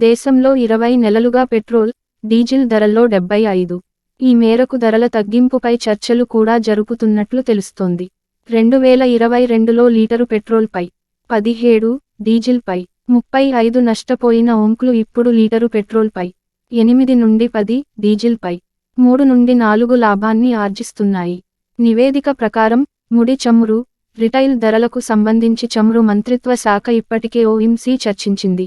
దేశంలో ఇరవై నెలలుగా పెట్రోల్ డీజిల్ ధరల్లో డెబ్బై ఐదు ఈ మేరకు ధరల తగ్గింపుపై చర్చలు కూడా జరుపుతున్నట్లు తెలుస్తోంది. రెండు వేల ఇరవై రెండులో లీటరు పెట్రోల్పై పదిహేడు డీజిల్పై ముప్పై ఐదు నష్టపోయిన ఓంకులు ఇప్పుడు లీటరు పెట్రోల్పై ఎనిమిది నుండి పది డీజిల్పై మూడు నుండి నాలుగు లాభాన్ని ఆర్జిస్తున్నాయి. నివేదిక ప్రకారం ముడి చమురు రిటైల్ ధరలకు సంబంధించి చమురు మంత్రిత్వ శాఖ ఇప్పటికే ఓఎంసీ చర్చించింది.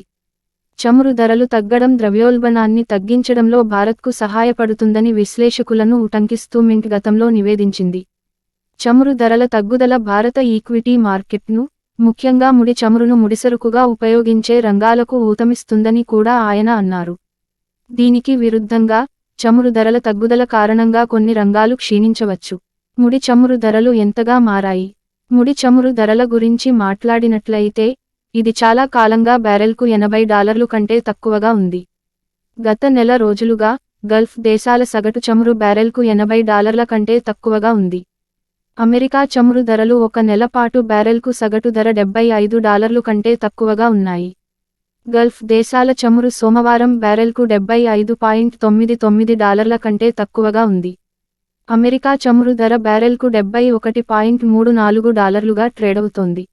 చమురు ధరలు తగ్గడం ద్రవ్యోల్బణాన్ని తగ్గించడంలో భారత్కు సహాయపడుతుందని విశ్లేషకులను ఉటంకిస్తూ మింట్ గతంలో నివేదించింది. చమురు ధరల తగ్గుదల భారత ఈక్విటీ మార్కెట్ను ముఖ్యంగా ముడి చమురును ముడిసరుకుగా ఉపయోగించే రంగాలకు ఊతమిస్తుందని కూడా ఆయన అన్నారు. దీనికి విరుద్ధంగా చమురు ధరల తగ్గుదల కారణంగా కొన్ని రంగాలు క్షీణించవచ్చు. ముడి చమురు ధరలు ఎంతగా మారాయి? ముడి చమురు ధరల గురించి మాట్లాడినట్లయితే ఇది చాలా కాలంగా బ్యారెల్కు ఎనభై డాలర్లు కంటే తక్కువగా ఉంది. గత నెల రోజులుగా గల్ఫ్ దేశాల సగటు చమురు బ్యారెల్కు ఎనభై డాలర్ల కంటే తక్కువగా ఉంది. అమెరికా చమురు ధరలు ఒక నెల పాటు బ్యారెల్కు సగటు ధర డెబ్బై ఐదు డాలర్లు కంటే తక్కువగా ఉన్నాయి. గల్ఫ్ దేశాల చమురు సోమవారం బ్యారెల్కు డెబ్బై ఐదు పాయింట్ తొమ్మిది తొమ్మిది డాలర్ల కంటే తక్కువగా ఉంది. అమెరికా చమురు ధర బ్యారెల్కు డెబ్బై ఒకటి పాయింట్ మూడు నాలుగు డాలర్లుగా ట్రేడవుతోంది